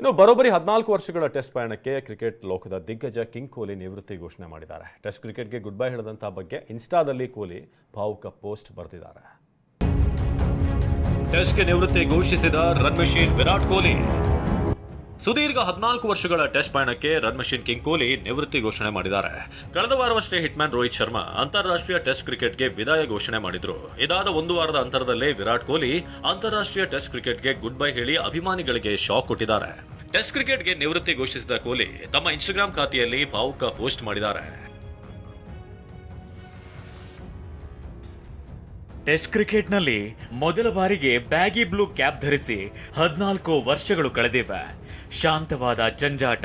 ಇನ್ನು ಬರೋಬ್ಬರಿ ಹದಿನಾಲ್ಕು ವರ್ಷಗಳ ಟೆಸ್ಟ್ ಪಯಣಕ್ಕೆ ಕ್ರಿಕೆಟ್ ಲೋಕದ ದಿಗ್ಗಜ ಕಿಂಗ್ ಕೊಹ್ಲಿ ನಿವೃತ್ತಿ ಘೋಷಣೆ ಮಾಡಿದ್ದಾರೆ. ಟೆಸ್ಟ್ ಕ್ರಿಕೆಟ್ಗೆ ಗುಡ್ ಬೈ ಹೇಳಿದಂಥ ಬಗ್ಗೆ ಇನ್ಸ್ಟಾದಲ್ಲಿ ಕೊಹ್ಲಿ ಭಾವುಕ ಪೋಸ್ಟ್ ಬರೆದಿದ್ದಾರೆ. ಟೆಸ್ಟ್ಗೆ ನಿವೃತ್ತಿ ಘೋಷಿಸಿದ ರನ್ ಮಷೀನ್ ವಿರಾಟ್ ಕೊಹ್ಲಿ. ಸುದೀರ್ಘ ಹದಿನಾಲ್ಕು ವರ್ಷಗಳ ಟೆಸ್ಟ್ ಪಯಣಕ್ಕೆ ರನ್ ಮಷೀನ್ ಕಿಂಗ್ ಕೊಹ್ಲಿ ನಿವೃತ್ತಿ ಘೋಷಣೆ ಮಾಡಿದ್ದಾರೆ. ಕಳೆದ ವಾರವಷ್ಟೇ ಹಿಟ್ಮ್ಯಾನ್ ರೋಹಿತ್ ಶರ್ಮಾ ಅಂತಾರಾಷ್ಟ್ರೀಯ ಟೆಸ್ಟ್ ಕ್ರಿಕೆಟ್ಗೆ ವಿದಾಯ ಘೋಷಣೆ ಮಾಡಿದ್ರು. ಇದಾದ ಒಂದು ವಾರದ ಅಂತರದಲ್ಲೇ ವಿರಾಟ್ ಕೊಹ್ಲಿ ಅಂತಾರಾಷ್ಟ್ರೀಯ ಟೆಸ್ಟ್ ಕ್ರಿಕೆಟ್ಗೆ ಗುಡ್ ಬೈ ಹೇಳಿ ಅಭಿಮಾನಿಗಳಿಗೆ ಶಾಕ್ ಕೊಟ್ಟಿದ್ದಾರೆ. ಟೆಸ್ಟ್ ಕ್ರಿಕೆಟ್ಗೆ ನಿವೃತ್ತಿ ಘೋಷಿಸಿದ ಕೊಹ್ಲಿ ತಮ್ಮ ಇನ್ಸ್ಟಾಗ್ರಾಮ್ ಖಾತೆಯಲ್ಲಿ ಭಾವುಕ ಪೋಸ್ಟ್ ಮಾಡಿದ್ದಾರೆ. ಟೆಸ್ಟ್ ಕ್ರಿಕೆಟ್ನಲ್ಲಿ ಮೊದಲ ಬಾರಿಗೆ ಬ್ಯಾಗಿ ಬ್ಲೂ ಕ್ಯಾಪ್ ಧರಿಸಿ ಹದಿನಾಲ್ಕು ವರ್ಷಗಳು ಕಳೆದಿವೆ. ಶಾಂತವಾದ ಜಂಜಾಟ,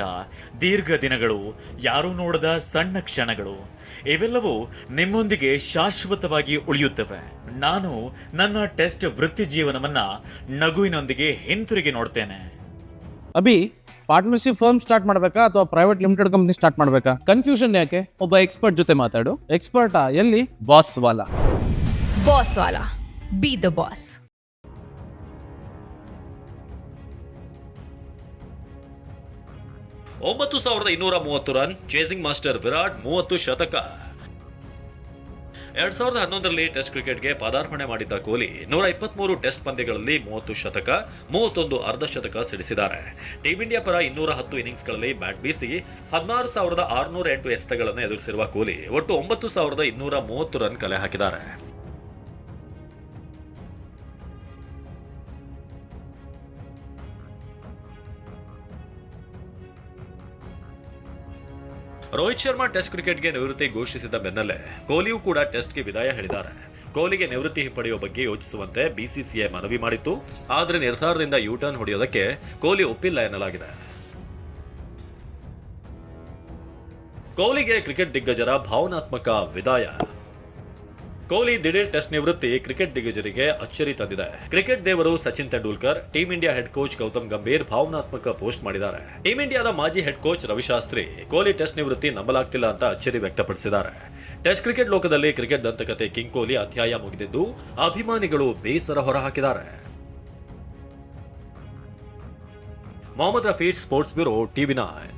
ದೀರ್ಘ ದಿನಗಳು, ಯಾರೂ ನೋಡದ ಸಣ್ಣ ಕ್ಷಣಗಳು. ಇವೆಲ್ಲವೂ ನಿಮ್ಮೊಂದಿಗೆ ಶಾಶ್ವತವಾಗಿ ಉಳಿಯುತ್ತವೆ. ನಾನು ನನ್ನ ಟೆಸ್ಟ್ ವೃತ್ತಿ ಜೀವನವನ್ನ ನಗುವಿನೊಂದಿಗೆ ಹಿಂತಿರುಗಿ ನೋಡ್ತೇನೆ. ಅಭಿ ಪಾರ್ಟ್ನರ್ಶಿಪ್ ಫರ್ಮ್ ಸ್ಟಾರ್ಟ್ ಮಾಡಬೇಕಾ ಅಥವಾ ಪ್ರೈವೇಟ್ ಲಿಮಿಟೆಡ್ ಕಂಪ್ನಿ ಸ್ಟಾರ್ಟ್ ಮಾಡಬೇಕಾ? ಕನ್ಫ್ಯೂಷನ್ ಯಾಕೆ? ಒಬ್ಬ ಎಕ್ಸ್ಪರ್ಟ್ ಜೊತೆ ಮಾತಾಡು. ಎಕ್ಸ್ಪರ್ಟಾ ಎಲ್ಲಿ? Boss Wallah. Boss Wallah. Be the boss ಒಂಬತ್ತು ಸಾವಿರದ ಇನ್ನೂರ ಮೂವತ್ತು ರನ್ ಚೇಸಿಂಗ್ ಮಾಸ್ಟರ್ ವಿರಾಟ್ ಮೂವತ್ತು ಶತಕ. ಎರಡ್ ಸಾವಿರದ ಹನ್ನೊಂದರಲ್ಲಿ ಟೆಸ್ಟ್ ಕ್ರಿಕೆಟ್ಗೆ ಪದಾರ್ಪಣೆ ಮಾಡಿದ್ದ ಕೊಹ್ಲಿ ನೂರ ಇಪ್ಪತ್ಮೂರು ಟೆಸ್ಟ್ ಪಂದ್ಯಗಳಲ್ಲಿ ಮೂವತ್ತು ಶತಕ, ಮೂವತ್ತೊಂದು ಅರ್ಧ ಶತಕ ಸಿಡಿಸಿದ್ದಾರೆ. ಟೀಂ ಇಂಡಿಯಾ ಪರ ಇನ್ನೂರ ಹತ್ತು ಇನ್ನಿಂಗ್ಸ್ಗಳಲ್ಲಿ ಬ್ಯಾಟ್ ಬೀಸಿ ಹದಿನಾರು ಸಾವಿರದ ಆರುನೂರ ಎಂಟು ಎಸೆತಗಳನ್ನು ಎದುರಿಸಿರುವ ಕೊಹ್ಲಿ ಒಟ್ಟು ಒಂಬತ್ತು ಸಾವಿರದ ಇನ್ನೂರ ಮೂವತ್ತು ರನ್ ಕಲೆ ಹಾಕಿದ್ದಾರೆ. ರೋಹಿತ್ ಶರ್ಮಾ ಟೆಸ್ಟ್ ಕ್ರಿಕೆಟ್ಗೆ ನಿವೃತ್ತಿ ಘೋಷಿಸಿದ ಬೆನ್ನಲ್ಲೇ ಕೊಹ್ಲಿಯೂ ಕೂಡ ಟೆಸ್ಟ್ಗೆ ವಿದಾಯ ಹೇಳಿದ್ದಾರೆ. ಕೊಹ್ಲಿಗೆ ನಿವೃತ್ತಿ ಹಿಂಪಡೆಯುವ ಬಗ್ಗೆ ಯೋಚಿಸುವಂತೆ ಬಿಸಿಸಿಐ ಮನವಿ ಮಾಡಿತ್ತು. ಆದರೆ ನಿರ್ಧಾರದಿಂದ ಯೂಟರ್ನ್ ಹೊಡೆಯೋದಕ್ಕೆ ಕೊಹ್ಲಿ ಒಪ್ಪಿಲ್ಲ ಎನ್ನಲಾಗಿದೆ. ಕೊಹ್ಲಿಗೆ ಕ್ರಿಕೆಟ್ ದಿಗ್ಗಜರ ಭಾವನಾತ್ಮಕ ವಿದಾಯ. ಕೊಹ್ಲಿ ದಿಢೀರ್ ಟೆಸ್ಟ್ ನಿವೃತ್ತಿ ಕ್ರಿಕೆಟ್ ದಿಗ್ಗಜರಿಗೆ ಅಚ್ಚರಿ ತಂದಿದೆ. ಕ್ರಿಕೆಟ್ ದೇವರು Sachin Tendulkar, team India head coach Gautam Gambhir ಭಾವನಾತ್ಮಕ ಪೋಸ್ಟ್ ಮಾಡಿದ್ದಾರೆ. ಟೀಂ ಇಂಡಿಯಾದ ಮಾಜಿ head coach Ravi Shastri Kohli test ನಿವೃತ್ತಿ ನಂಬಲಾಗ್ತಿಲ್ಲ ಅಂತ ಅಚ್ಚರಿ ವ್ಯಕ್ತಪಡಿಸಿದ್ದಾರೆ. ಟೆಸ್ಟ್ ಕ್ರಿಕೆಟ್ ಲೋಕದಲ್ಲಿ ಕ್ರಿಕೆಟ್ ದಂತಕತೆ ಕಿಂಗ್ ಕೊಹ್ಲಿ ಅಧ್ಯಾಯ ಮುಗಿದಿದ್ದು, ಅಭಿಮಾನಿಗಳು ಬೇಸರ ಹೊರಹಾಕಿದ್ದಾರೆ. Mohammed Rafid sports bureau TV nine.